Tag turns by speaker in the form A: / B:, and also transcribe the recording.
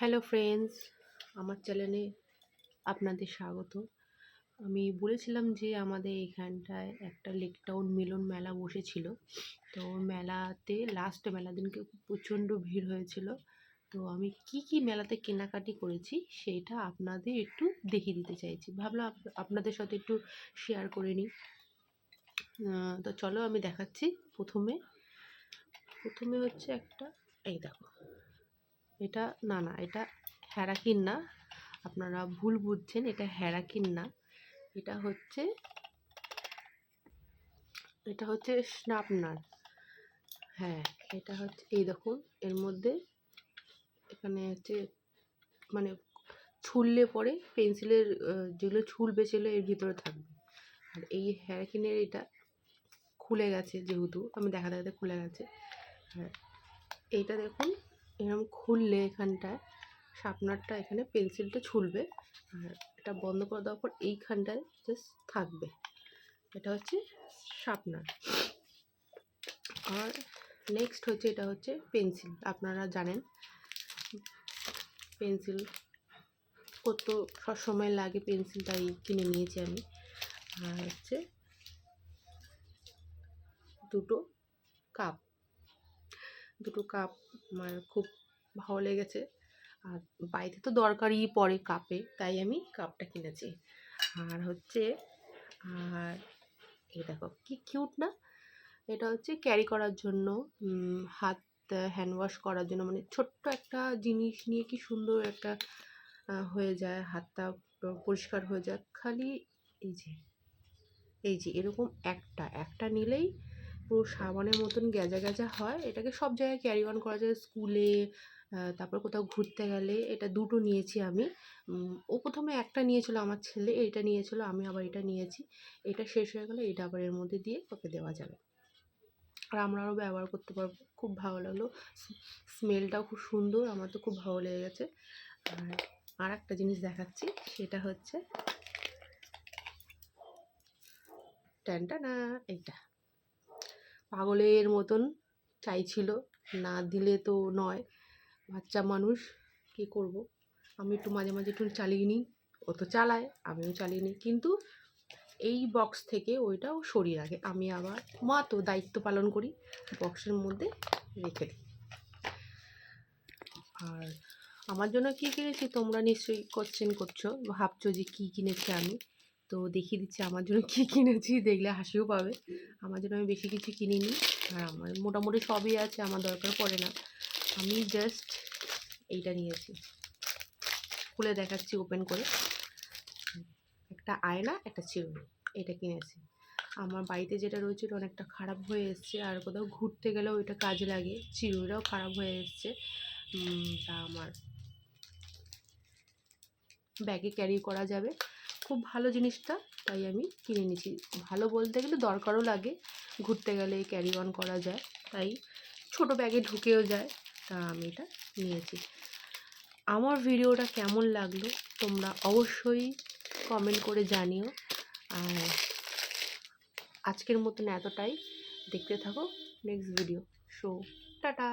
A: Hello friends আমার চ্যানেলে আপনাদের স্বাগত। আমি বলেছিলাম যে, আমাদের এখানটায় একটা লেক টাউন মিলন মেলা বসেছিল। তো মেলাতে লাস্ট মেলা দিনকে প্রচণ্ড ভিড় হয়েছিল। তো আমি কি কি মেলাতে কেনাকাটি করেছি, সেটা আপনাদের একটু দেখিয়ে দিতে চাইছি। ভাবলাম আপ- আপনাদের সাথে একটু শেয়ার করে নিই। তো চলো আমি দেখাচ্ছি প্রথমে। প্রথমে হচ্ছে একটা, এই দেখো। এটা না না, এটা হ্যারাকিন না। আপনারা ভুল বুঝছেন, এটা হ্যারাকিন না। এটা হচ্ছে এটা হচ্ছে স্নাপনার। হ্যাঁ এটা হচ্ছে, এই দেখুন, এর মধ্যে এখানে হচ্ছে মানে ছুললে পরে পেন্সিলের যেগুলো ছুলবে সেগুলো এর ভিতরে থাকবে। আর এই হ্যারাকিনের এটা খুলে গেছে যেহেতু, আমি দেখা দেখাতে খুলে গেছে। আর এইটা দেখুন এরকম খুললে এখানটায় শার্পনারটা এখানে পেন্সিলটা ছুলবে, আর এটা বন্ধ করে দেওয়ার পর এইখানটায় জাস্ট থাকবে। এটা হচ্ছে শার্পনার আর নেক্সট হচ্ছে, এটা হচ্ছে পেন্সিল। আপনারা জানেন, পেন্সিল কত সবসময় লাগে পেন্সিল তাই কিনে নিয়েছি আমি। আর হচ্ছে দুটো কাপ। দুটো কাপ আমার খুব ভালো লেগেছে। আর বাড়িতে তো দরকারই পড়ে কাপে তাই আমি কাপটা কিনেছি। আর হচ্ছে, আর এই দেখো, কি কিউট না? এটা হচ্ছে ক্যারি করার জন্য হাত হ্যান্ড ওয়াশ করার জন্য মানে ছোট্ট একটা জিনিস নিয়ে কি সুন্দর একটা হয়ে যায়, হাতটা পরিষ্কার হয়ে যায়। খালি এই যে এই যে, এরকম একটা একটা নিলেই পুরো সাবানের মতন গ্যাজা গ্যাজা হয়। এটাকে সব জায়গায় ক্যারি অন করা যায়। স্কুলে তারপর কোথাও ঘুরতে গেলে এটা দুটো নিয়েছি আমি। ও প্রথমে একটা নিয়েছিল আমার ছেলে এটা নিয়েছিল, আমি আবার এটা নিয়েছি। এটা শেষ হয়ে গেলে এটা আবার এর মধ্যে দিয়ে ওকে দেওয়া যাবে। আর আমরা আরও ব্যবহার করতে পারব। খুব ভালো লাগল। স্মেলটাও খুব সুন্দর। আমার তো খুব ভালো লেগে গেছে। আর আর একটা জিনিস দেখাচ্ছি। সেটা হচ্ছে ট্যানটা না এইটা। পাগলের মতন চাইছিল, না দিলে তো নয়। বাচ্চা মানুষ, কী করব? আমি একটু মাঝে মাঝে একটু চালিয়ে নিই, ও তো চালায়, আমিও চালিয়ে নিই। কিন্তু এই বক্স থেকে ওইটাও সরিয়ে রাখে আমি আবার মা তো দায়িত্ব পালন করি বক্সের মধ্যে রেখে দিই। আর আমার জন্য কী কিনেছি তোমরা নিশ্চয়ই কোশ্চেন করছ, ভাবছ যে কী কিনেছি আমি? তো দেখিয়ে দিচ্ছি আমার জন্য কী কিনেছি, দেখলে হাসিও পাবে। আমার জন্য আমি বেশি কিছু কিনিনি। আর আমার মোটামুটি সবই আছে, আমার দরকার পড়ে না। আমি জাস্ট এইটা নিয়েছি। খুলে দেখাচ্ছি ওপেন করে। একটা আয়না, একটা চিরুনি, এটা কিনেছি। আমার বাড়িতে যেটা রয়েছে ওটা অনেকটা খারাপ হয়ে এসছে, আর কোথাও ঘুরতে গেলেও এটা কাজে লাগে। চিরুনিটাও খারাপ হয়ে এসছে। তা আমার ব্যাগে ক্যারি করা যাবে। খুব ভালো জিনিসটা, তাই আমি কিনে নিয়েছি। ভালো বলতে গেলে দরকারও লাগে, ঘুরতে গেলে ক্যারি অন করা যায়, তাই ছোট ব্যাগে ঢুকেও যায়, তা আমি এটা নিয়েছি। আমার ভিডিওটা কেমন লাগল তোমরা অবশ্যই কমেন্ট করে জানিও। আর আজকের মতন এতটাই। দেখতে থাকো নেক্সট ভিডিও সো টাটা!